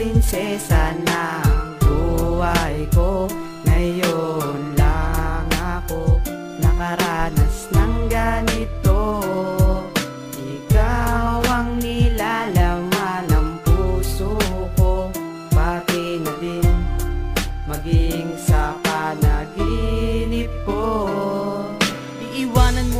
prinsesa ng buhay ko. Ngayon lang ako nakaranas ng ganito. Ikaw ang nilalaman ng puso ko. Pati na din maging sa panaginip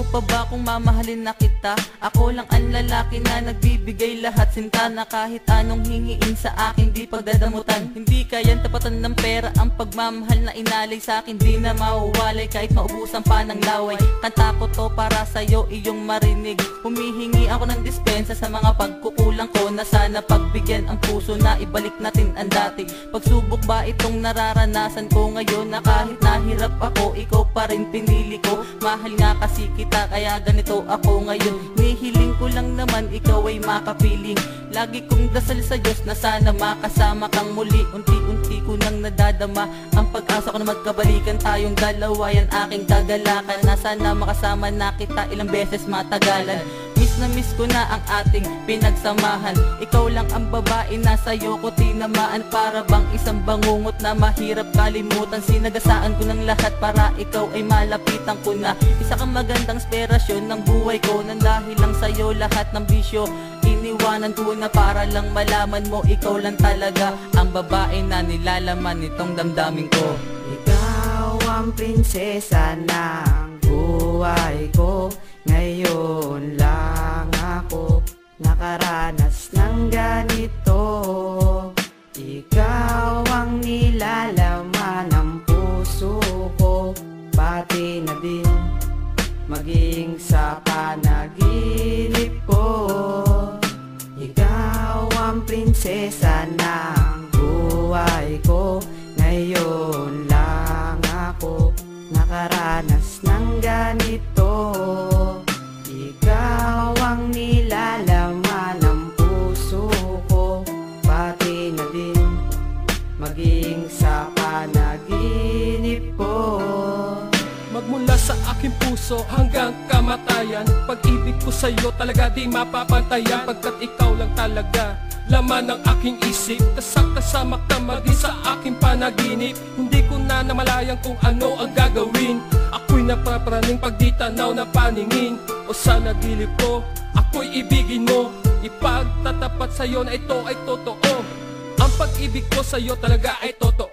mo pa ba kung mamahalin na kita? Ako lang ang lalaki na nagbibigay lahat. Sinta na kahit anong hingiin sa akin di pagdadamutan. Hindi kayang tapatan ng pera ang pagmamahal na inalay sa akin. Di na mauwalay kahit maubusan pa ng laway. Kanta ko to para sa'yo iyong marinig. Humihingi ako ng dispensa sa mga pagkukulang ko Na sana pagbigyan ang puso na ibalik natin ang dati. Pagsubok ba itong nararanasan ko ngayon Na kahit nahirap ako ikaw pa rin pinili ko. Mahal nga kasi kita kaya ganito ako ngayon. Nihiling ko lang naman ikaw ay makapiling. Lagi kong dasal sa Diyos na sana makasama kang muli. Unti-unti ko nang nadadama Ang pag-asa ko na magkabalikan tayong dalawa. Yan aking kagalakan Na sana makasama na kita ilang beses matagalan Miss na miss ko na ang ating pinagsamahan. Ikaw lang ang babae na sa'yo ko tinamaan. Para bang isang bangungot na mahirap kalimutan. Sinagasaan ko ng lahat para ikaw ay malapitan ko na. Isa kang magandang inspirasyon ng buhay ko Nang dahil lang sa'yo lahat ng bisyo. Iniwanan ko na para lang malaman mo Ikaw lang talaga ang babae na nilalaman nitong damdamin ko. Ikaw ang prinsesa ng buhay ko Ngayon lang ako nakaranas ng ganito. Ikaw ang nilalaman ng puso ko. Pati na din maging sa panaginip ko. Ikaw ang prinsesa ng buhay ko. Ngayon puso hanggang kamatayan. Pag-ibig ko sa'yo talaga di mapapantayan. Pagkat ikaw lang talaga Laman ng aking isip. Tasak kasama ka maging sa aking panaginip. Hindi ko na namalayang kung ano ang gagawin. Ako'y napapraning pag di tanaw na paningin. O sa nagilip ko Ako'y ibigin mo. Ipagtatapat sa'yo na ito ay totoo. Ang pag-ibig ko sa'yo talaga ay totoo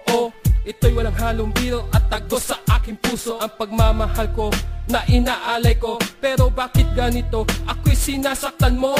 Ito'y walang halong biro at tagos sa aking puso. Ang pagmamahal ko na inaalay ko. Pero bakit ganito? Ako'y sinasaktan mo.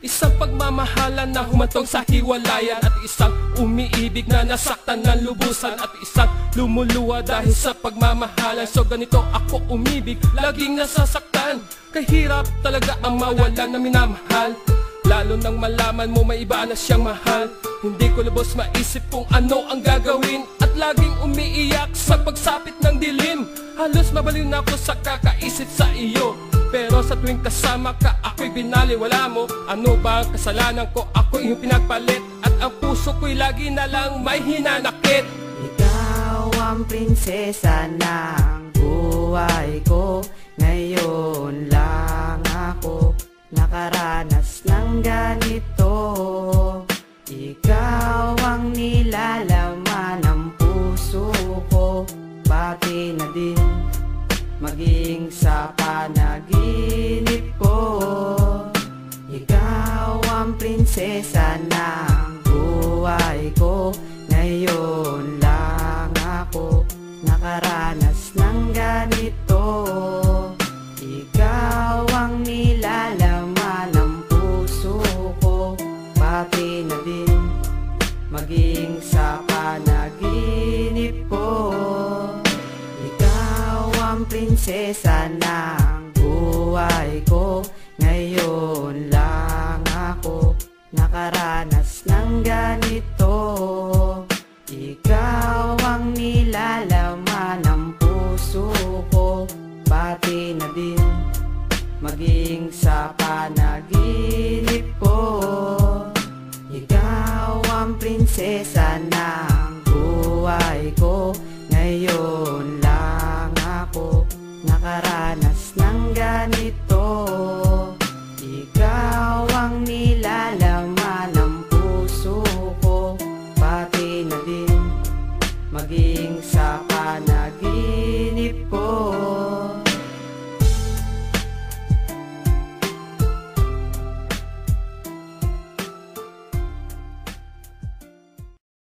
Isang pagmamahalan na humantong sa hiwalayan. At isang umiibig na nasaktan ng lubusan. At isang lumuluwa dahil sa pagmamahalan. So ganito ako umibig, laging nasasaktan. Kahirap talaga ang mawalan na minamahal. Lalo nang malaman mo may iba na siyang mahal. Hindi ko lubos maisip kung ano ang gagawin laging umiiyak sa pagsapit ng dilim. Halos mabaliw na ako sa kakaisip sa iyo. Pero sa tuwing kasama ka ako'y binaliwala mo. Ano ba ang kasalanan ko? Ako yung pinagpalit. At ang puso ko'y lagi na lang may hinanakit. Ikaw ang prinsesa ng buhay ko. Ngayon lang ako nakaranas ng ganito. Ikaw ang nilalaman Pati na din. Maging sa panaginip ko Ikaw ang prinsesa ng ang prinsesa ng buhay ko. Ngayon lang ako nakaranas ng ganito. Ikaw ang nilalaman ng puso ko. Pati na din maging sa panaginip ko. Ikaw ang prinsesa ng buhay ko